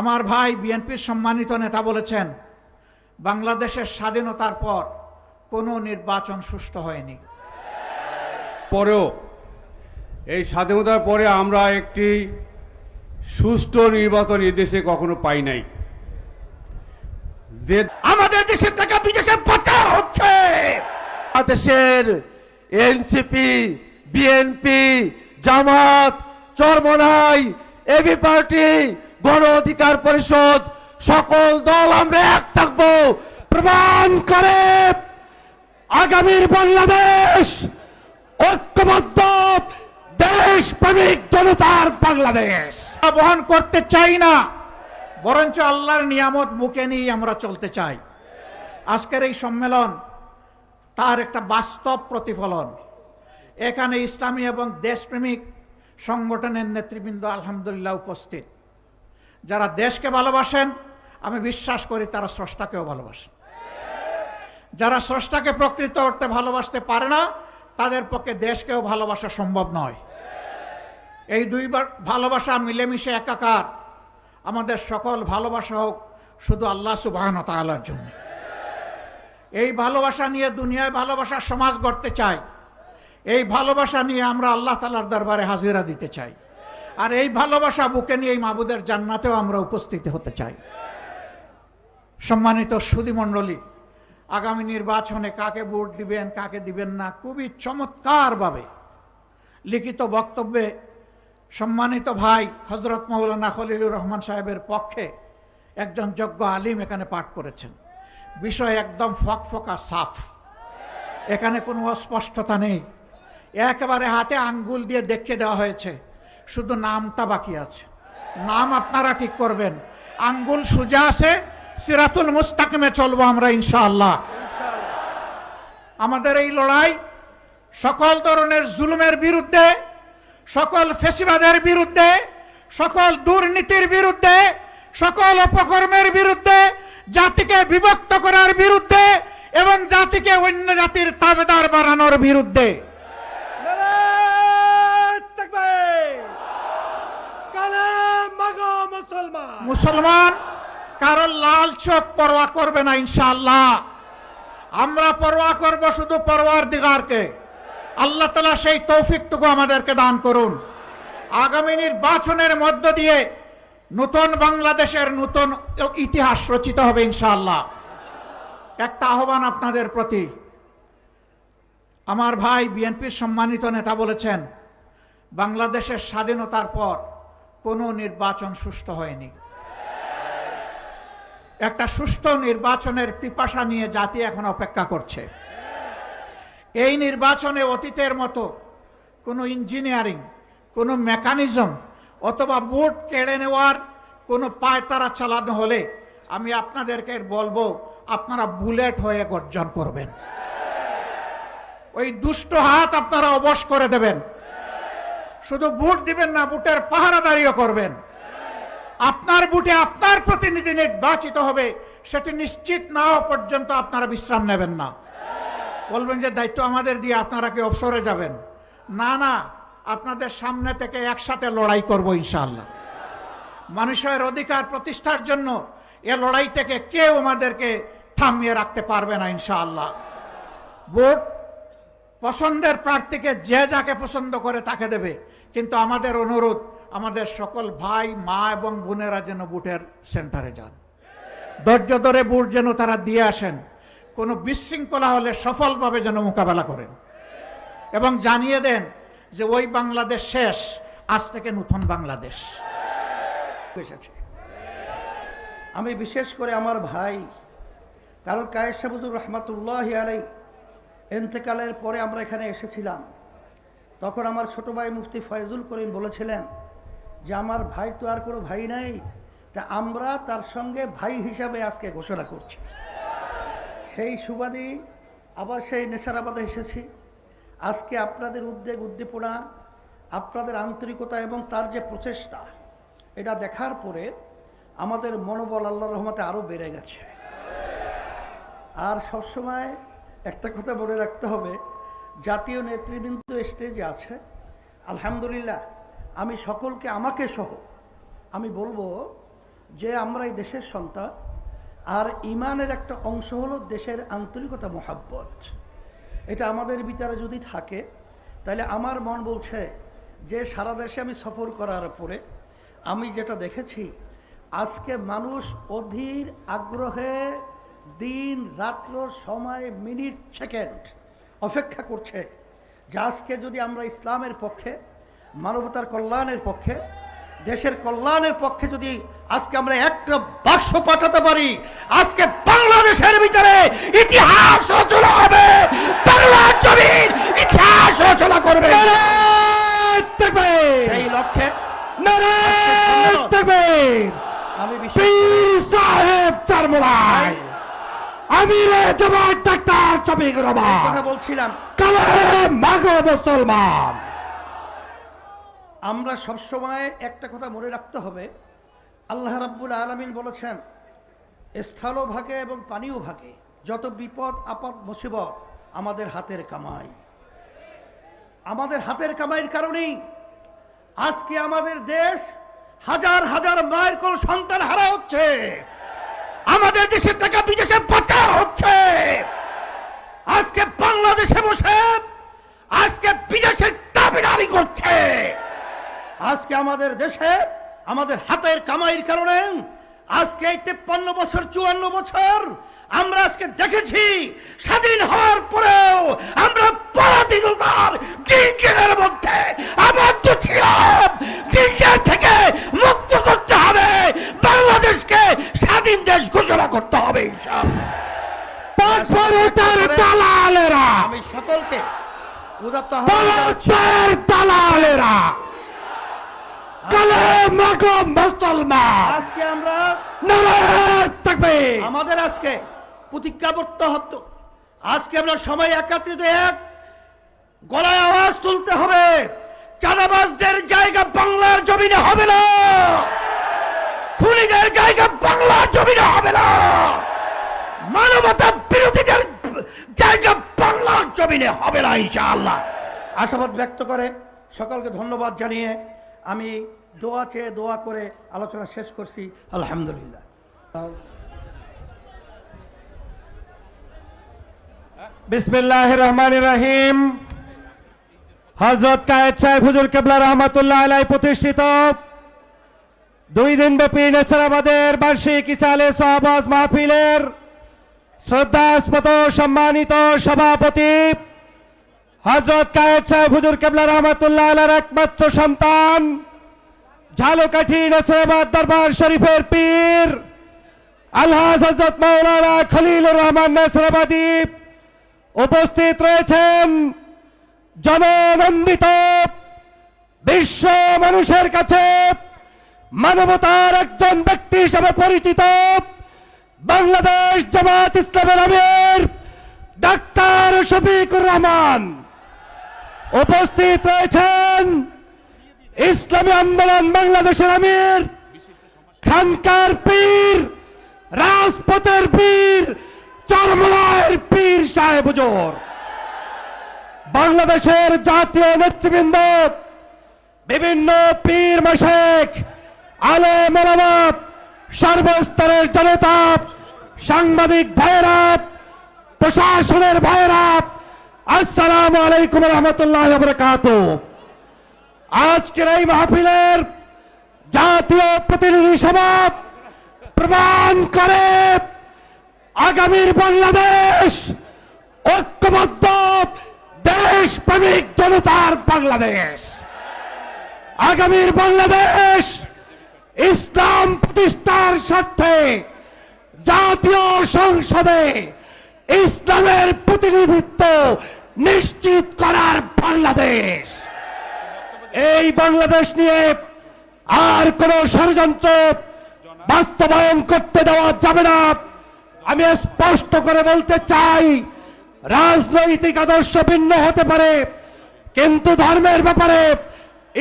আমার ভাই বিএনপির সম্মানিত নেতা বলেছেন বাংলাদেশের স্বাধীনতার পর কোনো নির্বাচন সুষ্ঠু হয়নি। পরেও এই স্বাধীনতার পরে আমরা একটি সুষ্ঠু নির্বাচন এই দেশে কখনো পাই নাই। আমাদের দেশের টাকা বিদেশে পাচার হচ্ছে। বাংলাদেশের NCP BNP Jamaat Charmonai AB party Gono Odhikar Parishad, সকল দল আমরা এক থাকব। প্রমাণ করে আগামীর বাংলাদেশ ঐক্যবদ্ধ দেশ প্রেমিক জনতার বাংলাদেশ। বহন করতে চাই না, বরঞ্চ আল্লাহর নিয়ামত বুকে নিয়ে আমরা চলতে চাই। আজকের এই সম্মেলন তার একটা বাস্তব প্রতিফলন। এখানে ইসলামী এবং দেশপ্রেমিক সংগঠনের নেতৃবৃন্দ আলহামদুলিল্লাহ উপস্থিত। যারা দেশকে ভালোবাসেন, আমি বিশ্বাস করি তারা স্রষ্টাকেও ভালোবাসেন। যারা স্রষ্টাকে প্রকৃত অর্থে ভালোবাসতে পারে না, তাদের পক্ষে দেশকেও ভালোবাসা সম্ভব নয়। এই দুইবার ভালোবাসা মিলেমিশে একাকার। আমাদের সকল ভালোবাসা হোক শুধু আল্লাহ সুবাহন তালার জন্য। এই ভালোবাসা নিয়ে দুনিয়ায় ভালোবাসার সমাজ গড়তে চাই। এই ভালোবাসা নিয়ে আমরা আল্লাহ তালার দরবারে হাজিরা দিতে চাই। আর এই ভালোবাসা বুকে নিয়ে এই মাবুদের জান্নাতেও আমরা উপস্থিত হতে চাই। সম্মানিত সুদীমণ্ডলী আগামী নির্বাচনে কাকে ভোট দিবেন, কাকে দিবেন না, খুবই চমৎকারভাবে লিখিত বক্তব্যে সম্মানিত ভাই হজরত মৌলানা খলিলুর রহমান সাহেবের পক্ষে একজন যোগ্য আলিম এখানে পাঠ করেছেন। বিষয় একদম ফকফকা সাফ। এখানে কোনো অস্পষ্টতা নেই। একেবারে হাতে আঙ্গুল দিয়ে দেখিয়ে দেওয়া হয়েছে। শুধু নামটা বাকি আছে। নাম আপনারা ঠিক করবেন। আঙ্গুল সোজা আছে, সিরাতুল মুস্তাকিমে চলবো আমরা ইনশাআল্লাহ। আমাদের এই লড়াই সকল ধরনের জুলুমের বিরুদ্ধে, সকল ফেসিবাদের বিরুদ্ধে, সকল দুর্নীতির বিরুদ্ধে, সকল অপকর্মের বিরুদ্ধে, জাতিকে বিভক্ত করার বিরুদ্ধে এবং জাতিকে অন্য জাতির তাবেদার বাড়ানোর বিরুদ্ধে। মুসলমান কারও লাল চোখ পরোয়া করবে না ইনশাআল্লাহ। আমরা পরোয়া করব শুধু পরোয়ার দিগারকে। আল্লাহ তালা সেই তৌফিকটুকু আমাদেরকে দান করুন। আগামী নির্বাচনের মধ্য দিয়ে নতুন বাংলাদেশের নতুন ইতিহাস রচিত হবে ইনশাআল্লাহ। একটা আহ্বান আপনাদের প্রতি। আমার ভাই বিএনপির সম্মানিত নেতা বলেছেন, বাংলাদেশের স্বাধীনতার পর কোনো নির্বাচন সুষ্ঠু হয়নি। একটা সুষ্ঠু নির্বাচনের পিপাসা নিয়ে জাতি এখন অপেক্ষা করছে। এই নির্বাচনে অতীতের মতো কোনো ইঞ্জিনিয়ারিং, কোনো মেকানিজম অথবা বুট কেড়ে নেওয়ার কোনো পায়তারা চালানো হলে আমি আপনাদেরকে বলব, আপনারা বুলেট হয়ে গর্জন করবেন। ওই দুষ্ট হাত আপনারা অবশ করে দেবেন। শুধু বুট দিবেন না, বুটের পাহারা পাহারাদারিও করবেন। আপনার বুটে আপনার প্রতিনিধি নির্বাচিত হবে, সেটি নিশ্চিত না হওয়া পর্যন্ত আপনারা বিশ্রাম নেবেন না। বলবেন যে দায়িত্ব আমাদের দিয়ে আপনারা কি অবসরে যাবেন? না না, আপনাদের সামনে থেকে একসাথে লড়াই করব ইনশাআল্লাহ। মানুষের অধিকার প্রতিষ্ঠার জন্য এ লড়াই থেকে কেউ আমাদেরকে থামিয়ে রাখতে পারবে না ইনশাআল্লাহ। ভোট পছন্দের প্রার্থীকে যে যাকে পছন্দ করে তাকে দেবে, কিন্তু আমাদের অনুরোধ আমাদের সকল ভাই মা এবং বোনেরা যেন বুটের সেন্টারে যান। ধৈর্য ধরে বুট যেন তারা দিয়ে আসেন। কোনো বিশৃঙ্খলা হলে সফলভাবে যেন মোকাবেলা করেন। এবং জানিয়ে দেন যে ওই বাংলাদেশ শেষ আজ থেকে নতুন বাংলাদেশ। এসেছে। আমি বিশেষ করে আমার ভাই কারণ কায়ের সাবুদুর রহমাতুল্লাহ আলাই এন্তেকালের পরে আমরা এখানে এসেছিলাম। তখন আমার ছোট ভাই মুফতি ফয়জুল করিম বলেছিলেন যে আমার ভাই তো আর কোনো ভাই নাই, তা আমরা তার সঙ্গে ভাই হিসাবে আজকে ঘোষণা করছি। সেই সুবাদী আবার সেই নেশারাবাদে এসেছি। আজকে আপনাদের উদ্বেগ, উদ্দীপনা, আপনাদের আন্তরিকতা এবং তার যে প্রচেষ্টা, এটা দেখার পরে আমাদের মনোবল আল্লাহ রহমতে আরও বেড়ে গেছে। আর সবসময় একটা কথা বলে রাখতে হবে, জাতীয় নেতৃবৃন্দ স্টেজে আছে। আলহামদুলিল্লাহ আমি সকলকে আমাকে সহ, আমি বলব যে আমরা এই দেশের সন্তান, আর ইমানের একটা অংশ হলো দেশের আন্তরিকতা, মোহাব্বত। এটা আমাদের বিচারে যদি থাকে, তাহলে আমার মন বলছে যে সারা দেশে আমি সফর করার পরে আমি যেটা দেখেছি, আজকে মানুষ অধীর আগ্রহে দিন রাত্র সময় মিনিট সেকেন্ড অপেক্ষা করছে যে আজকে যদি আমরা ইসলামের পক্ষে মানবতার কল্যাণের পক্ষে দেশের কল্যাণের পক্ষে যদি আজকে আমরা একটা বাক্স পাঠাতে পারি আজকে বাংলাদেশের ভিতরে ইতিহাস রচনা হবে বাংলা জমির ইতিহাস রচনা করবে। সেই লক্ষ্যে আমি সাহেব চরমলাই আমিরে জামাত ডাক্তার শফিক রহমান। কথা বলছিলাম। কালে মাগো মুসলমান। আমরা সবসময় একটা কথা মনে রাখতে হবে। আল্লাহ রাব্বুল আলমিন বলেছেন স্থল ভাগে এবং পানীয় ভাগে। যত বিপদ, আপদ, মুসিবত আমাদের হাতের কামাই। আমাদের হাতের কামাইয়ের কারণেই আজকে আমাদের দেশ হাজার হাজার মায়ের কোন সন্তান হারা হচ্ছে। আমাদের দেশের টাকা বিদেশে পাচার হচ্ছে। আজকে বাংলাদেশে বসে, আজকে বিদেশের দাবিদারি করছে। আজকে আমাদের দেশে আমাদের হাতের কামাইয়ের কারণে আজকে এই তেপ্পান্ন বছর চুয়ান্ন বছর আমরা আজকে দেখেছি স্বাধীন হওয়ার পরেও আমরা পরাধীনতার দিনকের মধ্যে আবদ্ধ ছিলাম দিনকের থেকে মুক্ত করতে হবে বাংলাদেশকে স্বাধীন দেশ ঘোষণা করতে হবে আমি সকলকে উদাত্ত। দালালেরা। কালে মাগো মুসলমান। আজকে আমরা নারায়ণ তাকবীর। আমাদের আজকে প্রতিজ্ঞাবদ্ধ হতো। আজকে আমরা সবাই একাত্রিত এক। গলায় আওয়াজ তুলতে হবে। চাঁদাবাজদের জায়গা বাংলার জমিনে হবে না। খুনিদের জায়গা বাংলার জমিনে হবে না। মানবতা বিরোধীদের জায়গা বাংলার জমিনে হবে না ইনশাআল্লাহ। আশাবাদ ব্যক্ত করে সকলকে ধন্যবাদ জানিয়ে আমি দোয়া চেয়ে দোয়া করে আলোচনা শেষ করছি, আলহামদুলিল্লাহ। বিসমিল্লাহ রহমান রহিম। হজরত কায়েদ সাহেব হুজুর কেবলা রহমতুল্লাহ আলাই প্রতিষ্ঠিত। দুই দিন ব্যাপী নেসারাবাদের বার্ষিক ইসালে সহবাজ মাহফিলের শ্রদ্ধাস্পদ সম্মানিত সভাপতি হজরত কায়েদ সাহেব, হুজুর কেবলা রহমতুল্লাহ আলার একমাত্র সন্তান। ঝালকাঠি নেসারাবাদ দরবার শরীফের পীর আলহাজ হজরত মৌলানা খলিলুর রহমান নেসারাবাদী উপস্থিত রয়েছেন। জননন্দিত বিশ্ব মানুষের কাছে মানবতার একজন ব্যক্তি হিসেবে পরিচিত বাংলাদেশ জামাত ইসলামের আমির ডাক্তার শফিকুর রহমান। উপস্থিত রয়েছেন ইসলামী আন্দোলন বাংলাদেশের আমির, খানকার পীর, রাজপথের পীর চরমলায়ের পীর সাহেব হুজুর। বাংলাদেশের জাতীয় নেতৃবৃন্দ, বিভিন্ন পীর মাসেক আলে মরামাপ সর্বস্তরের জনতা, সাংবাদিক ভাইরা প্রশাসনের ভাইরা আসসালামু আলাইকুম রহমতুল্লাহ বরকাত আজকের এই মাহফিলের জাতীয় প্রতিনিধি সভা প্রমাণ করে আগামীর বাংলাদেশ ঐক্যবদ্ধ দেশ প্রেমিক জনতার বাংলাদেশ। আগামীর বাংলাদেশ ইসলাম প্রতিষ্ঠার স্বার্থে জাতীয় সংসদে ইসলামের প্রতিনিধিত্ব নিশ্চিত করার বাংলাদেশ। এই বাংলাদেশ নিয়ে আর কোন ষড়যন্ত্র বাস্তবায়ন করতে দেওয়া যাবে না। আমি স্পষ্ট করে বলতে চাই, রাজনৈতিক আদর্শ ভিন্ন হতে পারে, কিন্তু ধর্মের ব্যাপারে,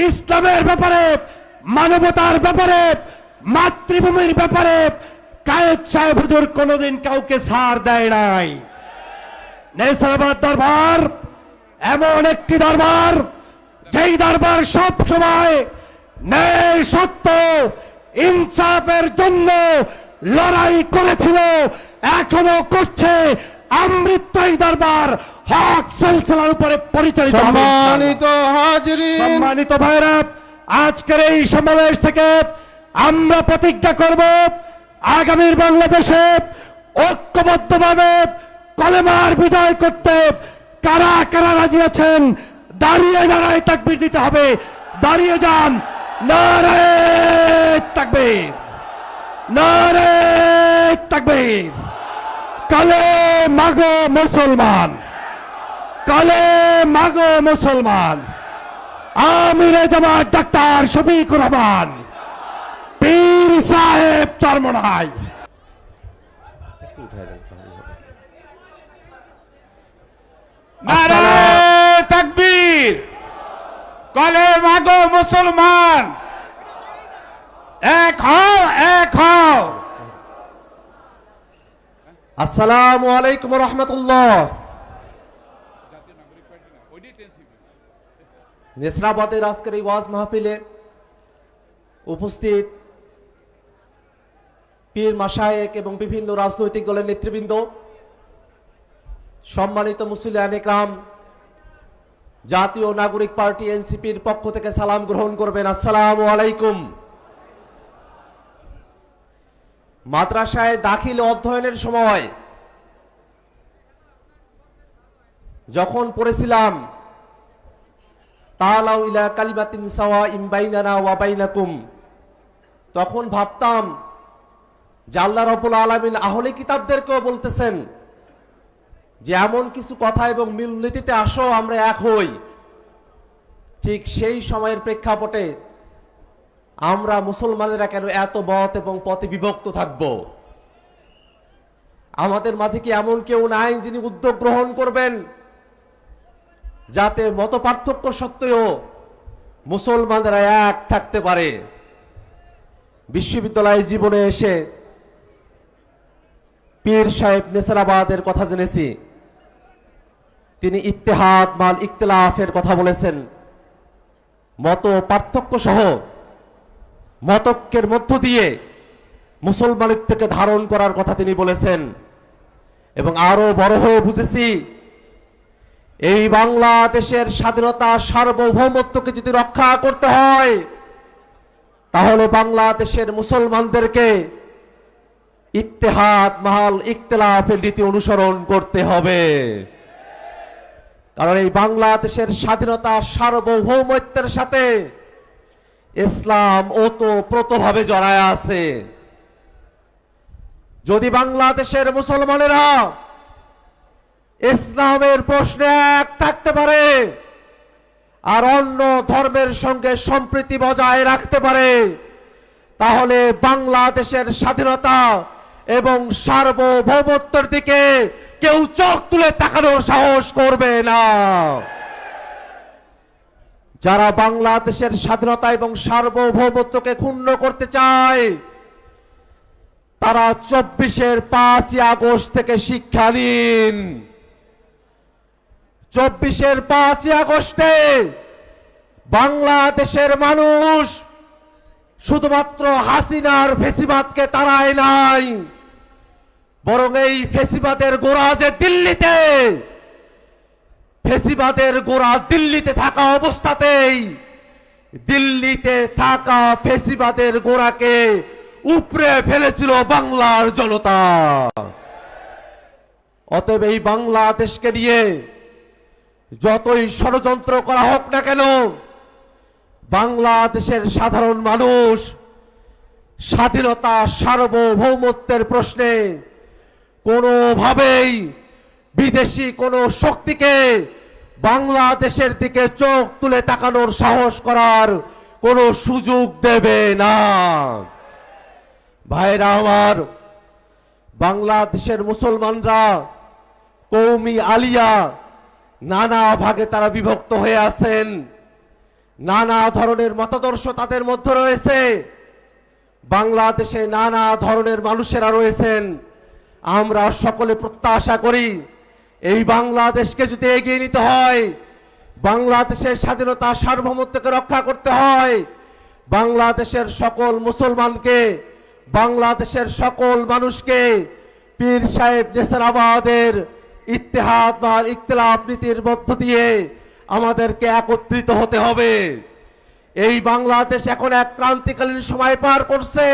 ইসলামের ব্যাপারে, মানবতার ব্যাপারে, মাতৃভূমির ব্যাপারে কায়েদ সাহেব হুজুর কোনোদিন কাউকে ছাড় দেয় নাই। নেসারাবাদ দরবার এমন একটি দরবার যেই দরবার সব সময় ন্যায় সত্য ইনসাফের জন্য লড়াই করেছিল এখনও করছে আমৃত্যই দরবার হক সিলসিলার উপরে পরিচালিত সম্মানিত হাজরিন। সম্মানিত ভাইরা আজকের এই সমাবেশ থেকে আমরা প্রতিজ্ঞা করব আগামীর বাংলাদেশে ঐক্যবদ্ধভাবে কলেমার বিজয় করতে কারা কারা রাজি আছেন, দাঁড়িয়ে দাঁড়ায় তাকবির দিতে হবে। দাঁড়িয়ে যান। তাকবীর। নারে তাকবীর। কালে মাগো মুসলমান। কালে মাগো মুসলমান। আমিরে জামাত ডাক্তার শফিকুর রহমান। পীর সাহেব চরমনাই তাকবীর। কলে মাগো মুসলমান। এক হও এক হও। আসসালামু আলাইকুম রহমতুল্লাহ। নেসরাবাদের আজকের এই ওয়াজ মাহফিলে উপস্থিত পীর মাসায়েক এবং বিভিন্ন রাজনৈতিক দলের নেতৃবৃন্দ, সম্মানিত মুসলিয়ান একরাম জাতীয় নাগরিক পার্টি এনসিপির পক্ষ থেকে সালাম গ্রহণ করবেন। আসসালামু আলাইকুম। মাদ্রাসায় দাখিল অধ্যয়নের সময় যখন পড়েছিলাম, তালাউ ইলা কালিমাতিন সাওয়া ইমবাইনানা ওয়া বাইনাকুম, তখন ভাবতাম যে আল্লাহ রব্বুল আলামিন আহলে কিতাবদেরকেও বলতেছেন যে এমন কিছু কথা এবং মিলনীতিতে আসো, আমরা এক হই। ঠিক সেই সময়ের প্রেক্ষাপটে আমরা মুসলমানেরা কেন এত মত এবং পথে বিভক্ত থাকব? আমাদের মাঝে কি এমন কেউ নাই যিনি উদ্যোগ গ্রহণ করবেন? যাতে মত পার্থক্য সত্ত্বেও মুসলমানরা এক থাকতে পারে। বিশ্ববিদ্যালয় জীবনে এসে পীর সাহেব নেসারাবাদের কথা জেনেছি। তিনি ইত্তেহাদ, মাল ইখতলাফের কথা বলেছেন। মত পার্থক্য সহ মতক্যের মধ্য দিয়ে মুসলমানের থেকে ধারণ করার কথা তিনি বলেছেন। এবং আরও বড় হয়ে বুঝেছি, এই বাংলাদেশের স্বাধীনতা সার্বভৌমত্বকে যদি রক্ষা করতে হয়, তাহলে বাংলাদেশের মুসলমানদেরকে ইত্তেহাদ, মাহাল ইখতলাফের নীতি অনুসরণ করতে হবে। কারণ এই বাংলাদেশের স্বাধীনতা সার্বভৌমত্বের সাথে ইসলাম ওতপ্রোতভাবে জড়ায় আছে। যদি বাংলাদেশের মুসলমানেরা ইসলামের প্রশ্নে এক থাকতে পারে, আর অন্য ধর্মের সঙ্গে সম্প্রীতি বজায় রাখতে পারে, তাহলে বাংলাদেশের স্বাধীনতা এবং সার্বভৌমত্বের দিকে কেউ চোখ তুলে তাকানোর সাহস করবে না। যারা বাংলাদেশের স্বাধীনতা এবং সার্বভৌমত্বকে ক্ষুণ্ণ করতে চায়, তারা চব্বিশের পাঁচই আগস্ট থেকে শিক্ষা নিন। চব্বিশের পাঁচই আগস্টে বাংলাদেশের মানুষ শুধুমাত্র হাসিনার ফেসিবাদকে তাড়ায় নাই। বরং এই ফেসিবাদের গোড়া যে দিল্লিতে, ফেসিবাদের গোড়া দিল্লিতে থাকা অবস্থাতেই দিল্লিতে থাকা ফেসিবাদের গোড়াকে উপরে ফেলেছিল বাংলার জনতা। অতএব এই বাংলাদেশকে নিয়ে যতই ষড়যন্ত্র করা হোক না কেন, বাংলাদেশের সাধারণ মানুষ স্বাধীনতা সার্বভৌমত্বের প্রশ্নে কোনোভাবেই বিদেশি কোনো শক্তিকে বাংলাদেশের দিকে চোখ তুলে তাকানোর সাহস করার কোনো সুযোগ দেবে না। ভাইরা আমার, বাংলাদেশের মুসলমানরা, কৌমি আলিয়া নানা ভাগে তারা বিভক্ত হয়ে আছেন। নানা ধরনের মতাদর্শ তাদের মধ্যে রয়েছে। বাংলাদেশে নানা ধরনের মানুষেরা রয়েছেন। আমরা সকলে প্রত্যাশা করি, এই বাংলাদেশকে যদি এগিয়ে নিতে হয়, বাংলাদেশের স্বাধীনতা সার্বভৌমত্বকে রক্ষা করতে হয়, বাংলাদেশের সকল মুসলমানকে, বাংলাদেশের সকল মানুষকে পীর সাহেব নেসারাবাদের ইত্তেহাদ বা ইখতলাফ নীতির মধ্য দিয়ে আমাদেরকে একত্রিত হতে হবে। এই বাংলাদেশ এখন এক ক্রান্তিকালীন সময় পার করছে।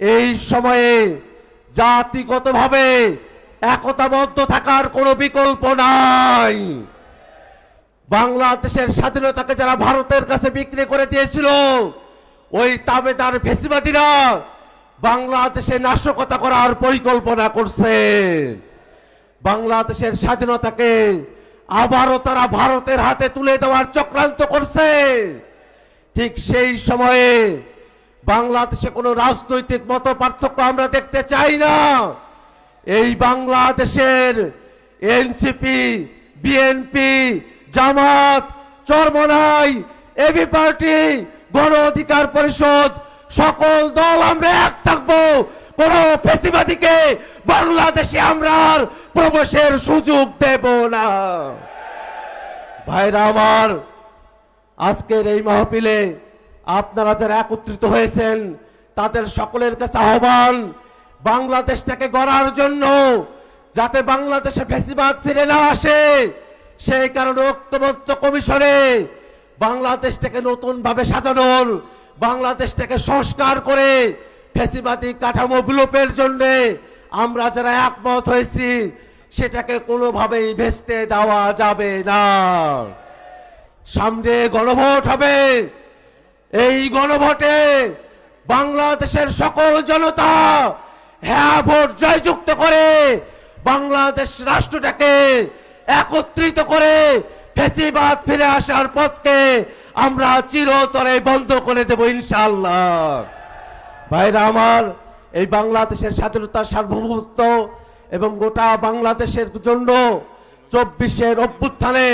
এই সময়ে জাতিগতভাবে একতাবদ্ধ থাকার কোনো বিকল্প নাই। বাংলাদেশের স্বাধীনতাকে যারা ভারতের কাছে বিক্রি করে দিয়েছিল, ওই তাবেদার ফেসিবাদীরা বাংলাদেশে নাশকতা করার পরিকল্পনা করছে। বাংলাদেশের স্বাধীনতাকে আবারও তারা ভারতের হাতে তুলে দেওয়ার চক্রান্ত করছে। ঠিক সেই সময়ে বাংলাদেশে কোনো রাজনৈতিক মত পার্থক্য আমরা দেখতে চাই না। এই বাংলাদেশের NCP, BNP, Jamaat, Charmonai, AB party, Gono Odhikar Parishad, সকল দল আমরা এক থাকব। কোন ফেসিবাদীকে বাংলাদেশে আমরা প্রবেশের সুযোগ দেব না। ভাইরা আমার, আজকের এই মাহফিলে আপনারা যারা একত্রিত হয়েছেন, তাদের সকলের কাছে আহ্বান, বাংলাদেশটাকে গড়ার জন্য যাতে বাংলাদেশে ফেসিবাদ ফিরে না আসে, সেই কারণে ঐক্যবদ্ধ কমিশনে বাংলাদেশটাকে নতুন ভাবে সাজানোর, বাংলাদেশটাকে সংস্কার করে ফেসিবাদী কাঠামো বিলোপের জন্য আমরা যারা একমত হয়েছি, সেটাকে কোনোভাবেই ভেস্তে দেওয়া যাবে না। সামনে গণভোট হবে। এই গণভোটে বাংলাদেশের সকল জনতা হ্যাঁ ভোট জয়যুক্ত করে বাংলাদেশ রাষ্ট্রটাকে একত্রিত করে ফেসিবাদ ফিরে আসার পথকে আমরা চিরতরে বন্ধ করে দেব ইনশাল্লাহ ভাইরা আমার, এই বাংলাদেশের স্বাধীনতা সার্বভৌমত্ব এবং গোটা বাংলাদেশের জন্য চব্বিশের অভ্যুত্থানে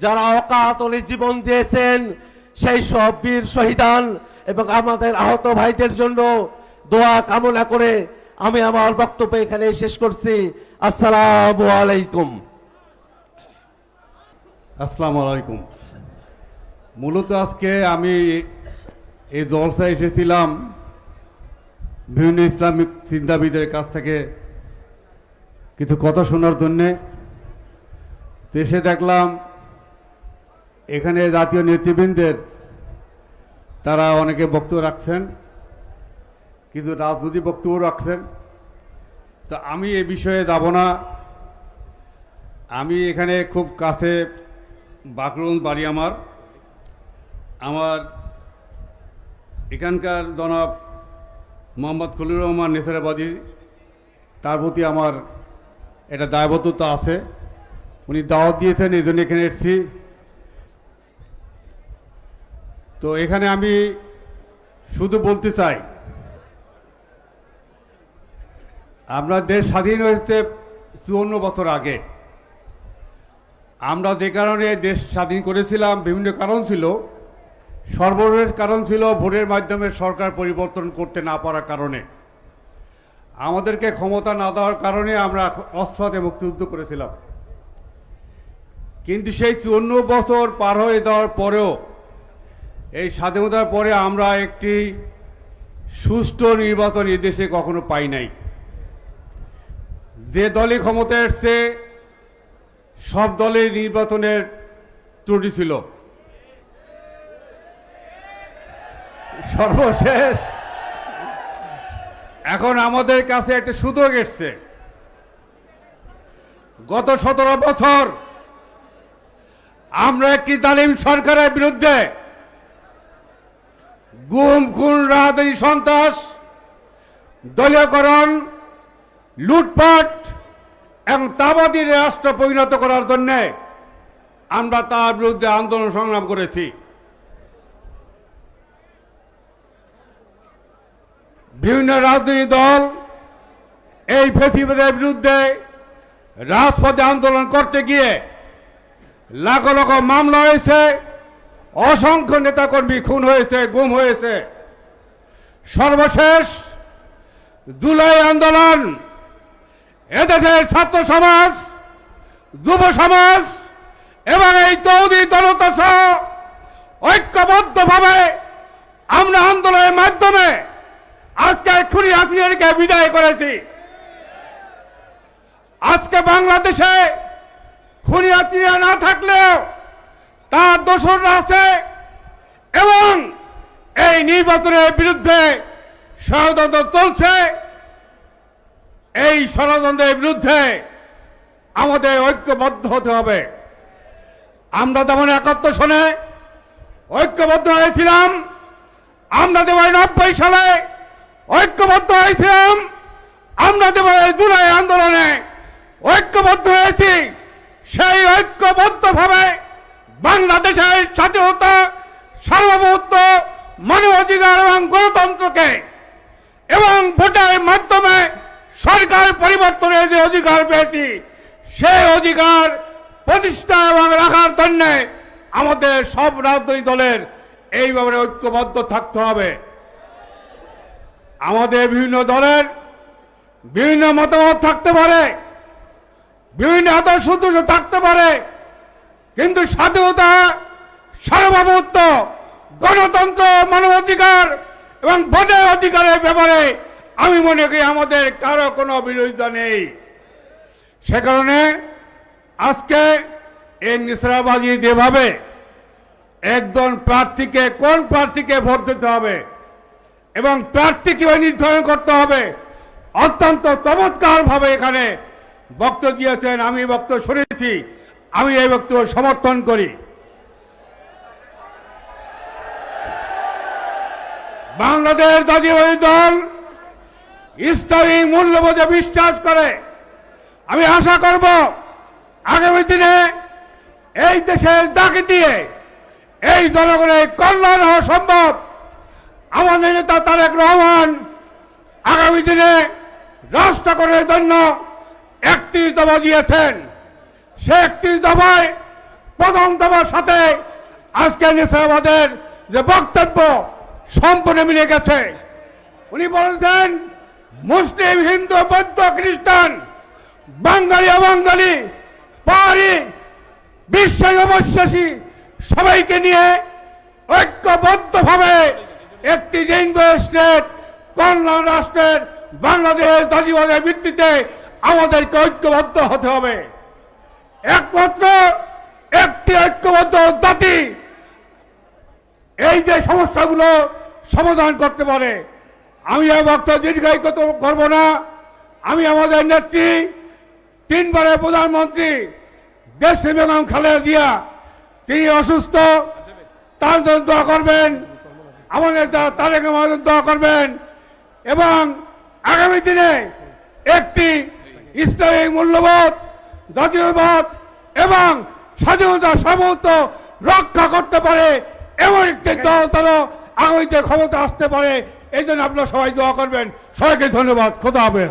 যারা অকাতলে জীবন দিয়েছেন সেই সব বীর শহীদান এবং আমাদের আহত ভাইদের জন্য দোয়া কামনা করে আমি আমার বক্তব্য এখানে শেষ করছি। আসসালামু আলাইকুম। আসসালামু আলাইকুম। মূলত আজকে আমি এই জলসায় এসেছিলাম বিভিন্ন ইসলামিক চিন্তাবিদের কাছ থেকে কিছু কথা শোনার জন্যে। এসে দেখলাম এখানে জাতীয় নেতৃবৃন্দের, তারা অনেকে বক্তব্য রাখছেন, কিন্তু রাজনৈতিক বক্তব্য রাখছেন। তো আমি এ বিষয়ে যাব না। আমি এখানে খুব কাছে বাকরুন বাড়ি আমার। আমার এখানকার জনাব মোহাম্মদ খলিল রহমান নেসারাবাদী, তার প্রতি আমার এটা দায়বদ্ধতা আছে। উনি দাওয়াত দিয়েছেন, এই জন্য এখানে এসেছি। তো এখানে আমি শুধু বলতে চাই, আমরা দেশ স্বাধীন হয়েছে চুয়ান্ন বছর আগে। আমরা যে কারণে দেশ স্বাধীন করেছিলাম, বিভিন্ন কারণ ছিল। সর্বশেষ কারণ ছিল ভোটের মাধ্যমে সরকার পরিবর্তন করতে না পারার কারণে। আমাদেরকে ক্ষমতা না দেওয়ার কারণে আমরা অস্ত্র হাতে মুক্তিযুদ্ধ করেছিলাম। কিন্তু সেই চুয়ান্ন বছর পার হয়ে দেওয়ার পরেও এই স্বাধীনতার পরে আমরা একটি সুষ্ঠু নির্বাচন এদেশে কখনো পাই নাই। যে দলই ক্ষমতায় এসছে, সব দলের নির্বাচনের ত্রুটি ছিল। সর্বশেষ, এখন আমাদের কাছে একটা সুযোগ এসছে। গত সতেরো বছর আমরা একটি তালিম সরকারের বিরুদ্ধে গুম খুন রাহাদানি সন্ত্রাস, দলীয়করণ, লুটপাট এবং তাবাদীর রাষ্ট্র পরিণত করার জন্য আমরা তার বিরুদ্ধে আন্দোলন সংগ্রাম করেছি। বিভিন্ন রাজনৈতিক দল এই ফেসিবাদের বিরুদ্ধে রাজপথে আন্দোলন করতে গিয়ে লাখো লাখ মামলা হয়েছে। অসংখ্য নেতাকর্মী খুন হয়েছে, গুম হয়েছে। সর্বশেষ জুলাই আন্দোলন এদেশের ছাত্র সমাজ, যুব সমাজ এবং এই তৌদি জনতা সহ ঐক্যবদ্ধভাবে আমরা আন্দোলনের মাধ্যমে আজকে খুনি হাতিয়ারকে বিদায় করেছি। আজকে বাংলাদেশে খুনি হাতিয়া না থাকলেও তার দোষররা আছে এবং এই নির্বাচনের বিরুদ্ধে ষড়যন্ত্র চলছে। এই ষড়যন্ত্রের বিরুদ্ধে আমাদের ঐক্যবদ্ধ হতে হবে। আমরা যেমন একাত্তর সনে ঐক্যবদ্ধ হয়েছিলাম, আমরা যেমন নব্বই সালে ঐক্যবদ্ধ হয়েছিলাম, আমরা যেমন জুলাই আন্দোলনে ঐক্যবদ্ধ হয়েছি, সেই ঐক্যবদ্ধভাবে বাংলাদেশের স্বাধীনতা, সার্বভৌমত্ব, মানবাধিকার এবং গণতন্ত্রকে এবং ভোটের মাধ্যমে সরকার পরিবর্তনের যে অধিকার পেয়েছি, সেই অধিকার প্রতিষ্ঠা এবং রাখার জন্যে আমাদের সব রাজনৈতিক দলের এই ব্যাপারে ঐক্যবদ্ধ থাকতে হবে। আমাদের বিভিন্ন দলের বিভিন্ন মতামত থাকতে পারে, বিভিন্ন আদর্শ থাকতে পারে কিন্তু স্বাধীনতা, সার্বভৌমত্ব, গণতন্ত্র, মানবাধিকার এবং ভোটের অধিকারের ব্যাপারে আমি মনে করি আমাদের কারও কোনো বিরোধিতা নেই। সে কারণে আজকে এই নিসরাবাজি যেভাবে একজন প্রার্থীকে, কোন প্রার্থীকে ভোট দিতে হবে এবং প্রার্থী কীভাবে নির্ধারণ করতে হবে, অত্যন্ত চমৎকারভাবে এখানে বক্তব্য দিয়েছেন, আমি বক্তব্য শুনেছি। আমি এই বক্তব্য সমর্থন করি। বাংলাদেশ জাতীয়বাদী দল ইসলামী মূল্যবোধে বিশ্বাস করে। আমি আশা করব, আগামী দিনে এই দেশের ডাকে দিয়ে এই জনগণের কল্যাণ হওয়া সম্ভব। আমাদের নেতা তারেক রহমান আগামী দিনে রাষ্ট্রকরণের জন্য একটি দফা দিয়েছেন। সে একটি দফায় প্রথম দফার সাথে আজকে নিসাবাদের যে বক্তব্য সম্পূর্ণ মিলে গেছে। উনি বলেছেন, মুসলিম, হিন্দু, বৌদ্ধ, খ্রিস্টান, বাঙালি, অবাঙালি, পাহাড়ি, বিশ্বের অবশ্বাসী সবাইকে নিয়ে ঐক্যবদ্ধভাবে একটি রেইনবো স্টেট কল্যাণ রাষ্ট্রের বাংলাদেশের জাতীয়বাদের ভিত্তিতে আমাদেরকে ঐক্যবদ্ধ হতে হবে। একমাত্র একটি ঐক্যবদ্ধ জাতি এই যে সমস্যাগুলো সমাধান করতে পারে। আমি আর বক্তব্য দীর্ঘায়িত করব না। আমি আমাদের নেত্রী, তিনবারের প্রধানমন্ত্রী দেশে বেগম খালেদা জিয়া, তিনি অসুস্থ, তার জন্য দোয়া করবেন। আমাদের তারেক আমাদের দোয়া করবেন। এবং আগামী দিনে একটি ইসলামিক মূল্যবোধ জাতীয়বাদ এবং স্বাধীনতা সমর্থ রক্ষা করতে পারে এমন একটি দল তারা আগামীতে ক্ষমতা আসতে পারে এই জন্য আপনারা সবাই দোয়া করবেন। সবাইকে ধন্যবাদ। খোদা হবে